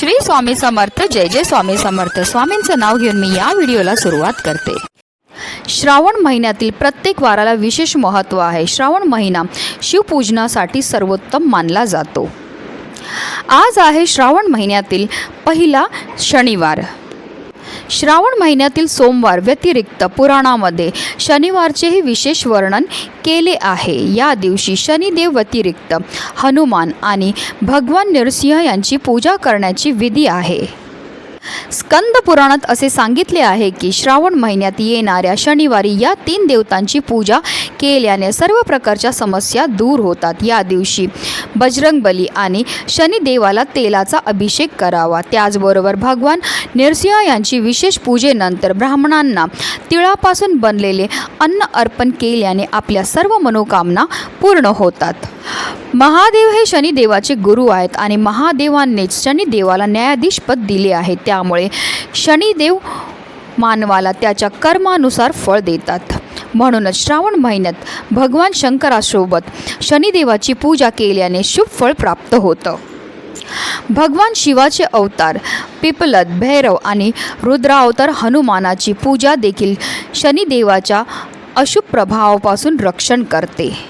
श्री स्वामी समर्थ जय जय स्वामी समर्थ. स्वामींचं नाव घेऊन मी या व्हिडिओला सुरुवात करते. श्रावण महिन्यातील प्रत्येक वाराला विशेष महत्त्व आहे. श्रावण महिना शिवपूजनासाठी सर्वोत्तम मानला जातो. आज आहे श्रावण महिन्यातील पहिला शनिवार. श्रावण महिन्यातील सोमवार व्यतिरिक्त पुराणामध्ये शनिवारचेही विशेष वर्णन केले आहे. या दिवशी शनिदेव व्यतिरिक्त हनुमान आणि भगवान नरसिंह यांची पूजा करण्याची विधी आहे. स्कंद पुराणात असे सांगितले आहे की श्रावण महिन्यात येणाऱ्या शनिवारी या तीन देवतांची पूजा केल्याने सर्व प्रकारच्या समस्या दूर होतात. या दिवशी बजरंगबली आणि शनिदेवाला तेलाचा अभिषेक करावा. त्याचबरोबर भगवान नरसिंह यांची विशेष पूजेनंतर ब्राह्मणांना तिळापासून बनलेले अन्न अर्पण केल्याने आपल्या सर्व मनोकामना पूर्ण होतात. महादेव हे शनिदेवाचे गुरु आहेत आणि महादेवांनीच शनिदेवाला न्यायाधीशपद दिले आहे. त्यामुळे शनिदेव मानवाला त्याच्या कर्मानुसार फळ देतात. म्हणूनच श्रावण महिन्यात भगवान शंकरासोबत शनिदेवाची पूजा केल्याने शुभ फळ प्राप्त होतं. भगवान शिवाचे अवतार पिपलद भैरव आणि रुद्रावतार हनुमानाची पूजा देखील शनिदेवाच्या अशुभ प्रभावापासून रक्षण करते.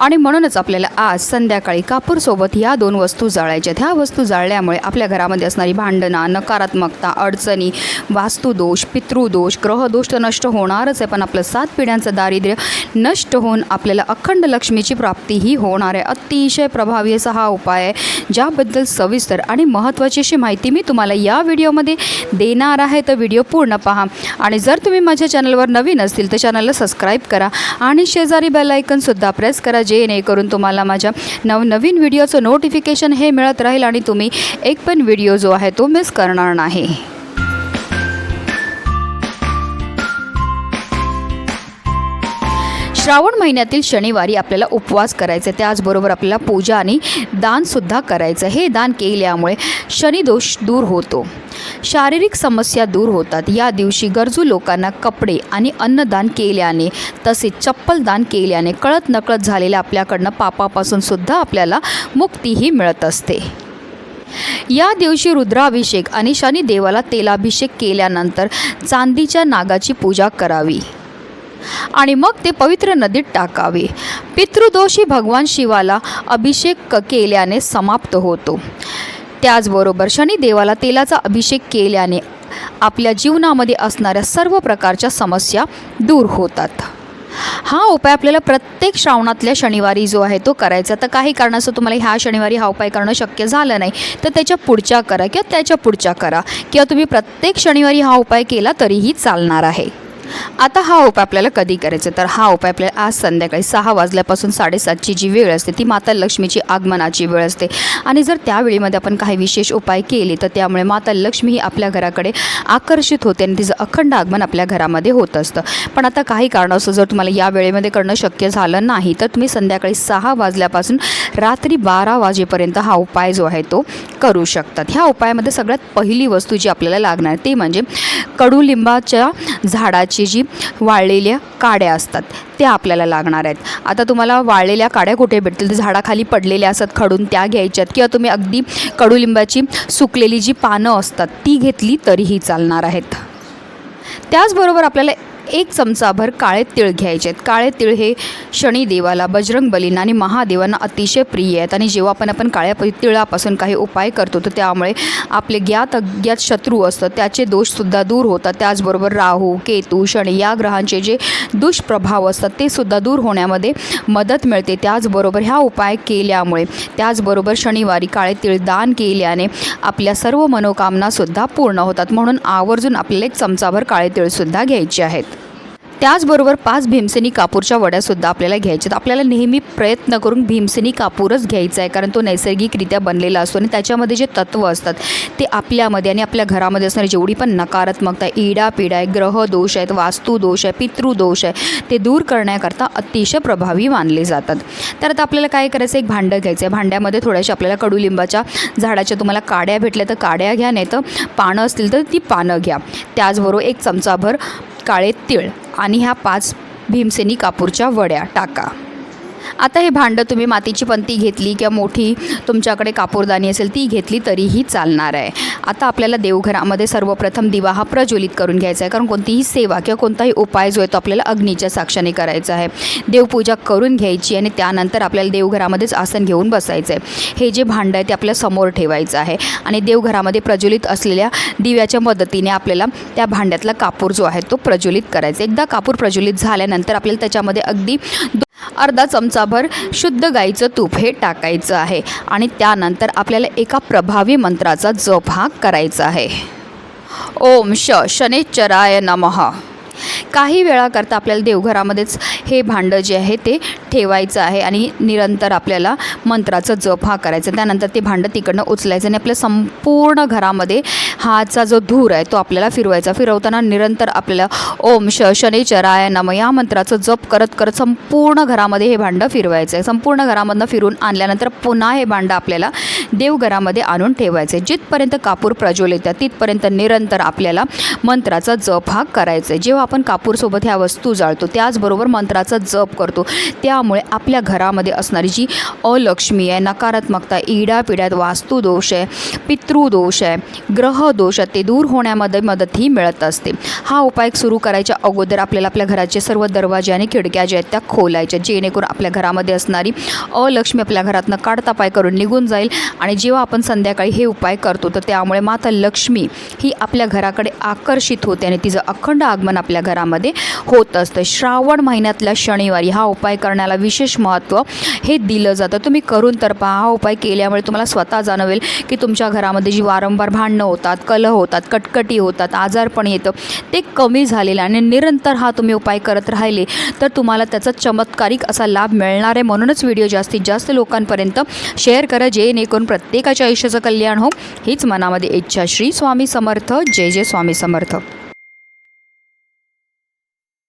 आणि म्हणूनच आपल्याला आज संध्याकाळी कापूरसोबत ह्या दोन वस्तू जाळायच्या ह्या वस्तू जाळल्यामुळे आपल्या घरामध्ये असणारी भांडणं नकारात्मकता अडचणी वास्तुदोष पितृदोष ग्रहदोष तर नष्ट होणारच आहे पण आपलं सात पिढ्यांचं दारिद्र्य नष्ट होऊन आपल्याला अखंड लक्ष्मीची प्राप्तीही होणार आहे. अतिशय प्रभावी असा हा उपाय आहे ज्याबद्दल सविस्तर आणि महत्त्वाची अशी माहिती मी तुम्हाला या व्हिडिओमध्ये देणार आहे. तर व्हिडिओ पूर्ण पहा आणि जर तुम्ही माझ्या चॅनलवर नवीन असतील तर चॅनलला सबस्क्राईब करा आणि शेजारी बेल आयकनसुद्धा प्रेस करा जेणेकरून तुम्हाला माझ्या नवनवीन व्हिडिओचं नोटिफिकेशन हे मिळत राहील आणि तुम्ही एक पण व्हिडिओ जो आहे तो मिस करणार नाही. श्रावण महिन्यातील शनिवारी आपल्याला उपवास करायचे त्याचबरोबर आपल्याला पूजा आणि दानसुद्धा करायचं. हे दान केल्यामुळे शनिदोष दूर होतो. शारीरिक समस्या दूर होतात. या दिवशी गरजू लोकांना कपडे आणि अन्नदान केल्याने तसेच चप्पल दान केल्याने कळत नकळत झालेल्या आपल्याकडनं पापापासून सुद्धा आपल्याला मुक्तीही मिळत असते. या दिवशी रुद्राभिषेक आणि शनिदेवाला तेलाभिषेक केल्यानंतर चांदीच्या नागाची पूजा करावी. आणि मग ते पवित्र नदीत टाकावे. पितृदोषी भगवान शिवाला अभिषेक केल्याने समाप्त होतो. त्याचबरोबर शनिदेवाला तेलाचा अभिषेक केल्याने आपल्या जीवनामध्ये असणाऱ्या सर्व प्रकारच्या समस्या दूर होतात. हा उपाय आपल्याला प्रत्येक श्रावणातल्या शनिवारी जो आहे तो करायचा. तर काही कारणास्तव तुम्हाला ह्या शनिवारी हा उपाय करणं शक्य झालं नाही. तर त्याच्या पुढच्या करा किंवा त्याच्या पुढच्या करा. किंवा तुम्ही प्रत्येक शनिवारी हा उपाय केला तरीही चालणार आहे. आता हा उपाय आपल्याला कधी करायचा? तर हा उपाय आपल्याला आज संध्याकाळी सहा वाजल्यापासून साडेसातची जी वेळ असते ती माता लक्ष्मीची आगमनाची वेळ असते. आणि जर त्यावेळीमध्ये आपण काही विशेष उपाय केले तर त्यामुळे माता लक्ष्मी ही आपल्या घराकडे आकर्षित होते आणि तिचं अखंड आगमन आपल्या घरामध्ये होत असतं. पण आता काही कारणास्तव जर तुम्हाला या वेळेमध्ये करणं शक्य झालं नाही तर तुम्ही संध्याकाळी सहा वाजल्यापासून रात्री बारा वाजेपर्यंत हा उपाय जो आहे तो करू शकतात. ह्या उपायामध्ये सगळ्यात पहिली वस्तू जी आपल्याला लागणार ते ती म्हणजे कडुलिंबाच्या झाडाची जी वाळलेल्या काड्या असतात त्या आपल्याला लागणार आहेत. आता तुम्हाला वाळलेल्या काड्या कुठे भेटतील? झाडाखाली पडलेल्या असतात खडून त्या घ्यायच्यात किंवा तुम्ही अगदी कडुलिंबाची सुकलेली जी पानं असतात ती घेतली तरीही चालणार आहेत. त्याचबरोबर आपल्याला एक चमचाभर काळे तिळ घ्यायचे आहेत काळे तिळ हे शनिदेवाला बजरंगबलींना आणि महादेवांना अतिशय प्रिय आहेत. आणि जेव्हा पण आपण काळ्या तिळापासून काही उपाय करतो तर त्यामुळे आपले ज्ञात अज्ञात शत्रू असतात. त्याचे दोषसुद्धा दूर होतात. त्याचबरोबर राहू केतू शनी या ग्रहांचे जे दुष्प्रभाव असतात ते सुद्धा दूर होण्यामध्ये मदत मिळते. त्याचबरोबर ह्या उपाय केल्यामुळे त्याचबरोबर शनिवारी काळे तिळ दान केल्याने आपल्या सर्व मनोकामनासुद्धा पूर्ण होतात. म्हणून आवर्जून आपल्याला एक चमचाभर काळे तिळसुद्धा घ्यायचे आहेत. त्याचबरोबर पाच भीमसेनी कापूरच्या वड्यासुद्धा आपल्याला घ्यायच्यात आपल्याला नेहमी प्रयत्न करून भीमसेनी कापूरच घ्यायचा आहे कारण तो नैसर्गिकरित्या बनलेला असतो आणि त्याच्यामध्ये जे तत्त्व असतात ते आपल्यामध्ये आणि आपल्या घरामध्ये असणारी जेवढी पण नकारात्मकता आहे इडा पिडा आहे ग्रह दोष आहेत वास्तू दोष आहे पितृदोष आहे ते दूर करण्याकरता अतिशय प्रभावी मानले जातात. तर आता आपल्याला काय करायचं एक भांडं घ्यायचं आहे. भांड्यामध्ये थोड्याशा आपल्याला कडुलिंबाच्या झाडाच्या तुम्हाला काड्या भेटल्या तर काड्या घ्या नाही तर पानं असतील तर ती पानं घ्या. त्याचबरोबर एक चमचाभर काळे तीळ आणि ह्या पाच भीमसेनी कापूरच्या वड्या टाका. आता हे भांडं तुम्ही मातीची पंती घेतली किंवा मोठी तुमच्याकडे कापूरदानी असेल ती घेतली तरीही चालणार आहे. आता आपल्याला देवघरामध्ये सर्वप्रथम दिवा हा प्रज्वलित करून घ्यायचा आहे कारण कोणतीही सेवा किंवा कोणताही उपाय जो आहे तो आपल्याला अग्नीच्या साक्षाने करायचा आहे. देवपूजा करून घ्यायची आणि त्यानंतर आपल्याला देवघरामध्येच आसन घेऊन बसायचं आहे. हे जे भांडं आहे ते आपल्यासमोर ठेवायचं आहे आणि देवघरामध्ये प्रज्वलित असलेल्या दिव्याच्या मदतीने आपल्याला त्या भांड्यातला कापूर जो आहे तो प्रज्वलित करायचा एकदा कापूर प्रज्वलित झाल्यानंतर आपल्याला त्याच्यामध्ये अगदी अर्धा चमचाभर शुद्ध गाईचं तूप हे टाकायचं आहे आणि त्यानंतर आपल्याला एका प्रभावी मंत्राचा जप हा करायचा आहे. ओम श शनेश्चराय नमः. काही वेळाकरता आपल्याला देवघरामध्येच हे भांडं जे आहे ते ठेवायचं आहे आणि निरंतर आपल्याला मंत्राचा जप हा करायचा. त्यानंतर ते भांडं तिकडनं उचलायचं आणि आपल्या संपूर्ण घरामध्ये हाचा जो धूर आहे तो आपल्याला फिरवायचा. फिरवताना निरंतर आपल्याला ओम श शनिचराय नम या मंत्राचं जप करत करत संपूर्ण घरामध्ये हे भांडं फिरवायचं आहे. संपूर्ण घरामधनं फिरून आणल्यानंतर पुन्हा हे भांडं आपल्याला देवघरामध्ये आणून ठेवायचे. जिथपर्यंत कापूर प्रज्वलित आहे तिथपर्यंत निरंतर आपल्याला मंत्राचा जप हा करायचा आहे. जेव्हा आपण कापूरसोबत ह्या वस्तू जाळतो त्याचबरोबर मंत्राचा जप करतो त्यामुळे आपल्या घरामध्ये असणारी जी अलक्ष्मी आहे नकारात्मकता इडापिड्यात वास्तुदोष आहे पितृदोष आहे ग्रहदोष आहे ते दूर होण्यामध्ये मदत ही मिळत असते. हा उपाय सुरू करायच्या अगोदर आपल्याला आपल्या घराचे सर्व दरवाजे आणि खिडक्या ज्या आहेत त्या खोलायच्या जेणेकरून आपल्या घरामध्ये असणारी अलक्ष्मी आपल्या घरातनं काढतापाय करून निघून जाईल. आणि जेव्हा आपण संध्याकाळी हे उपाय करतो तर त्यामुळे माता लक्ष्मी ही आपल्या घराकडे आकर्षित होते आणि तिचं अखंड आगमन आपल्या घरामध्ये होत असतं. श्रावण महिन्यातल्या शनिवारी हा उपाय करण्याला विशेष महत्त्व हे दिलं जातं. तुम्ही करून तर पहा हा उपाय केल्यामुळे तुम्हाला स्वतः जाणवेल की तुमच्या घरामध्ये जी वारंवार भांडणं होतात कलह होतात कटकटी होतात आजारपण येतं ते कमी झालेलं आणि निरंतर हा तुम्ही उपाय करत राहिले तर तुम्हाला त्याचा चमत्कारिक असा लाभ मिळणार आहे. म्हणूनच व्हिडिओ जास्तीत जास्त लोकांपर्यंत शेअर करा जेणेकरून प्रत्येकाच्या आयुष्याचं कल्याण हो हीच मनामध्ये इच्छा. श्री स्वामी समर्थ. जय जय स्वामी समर्थ.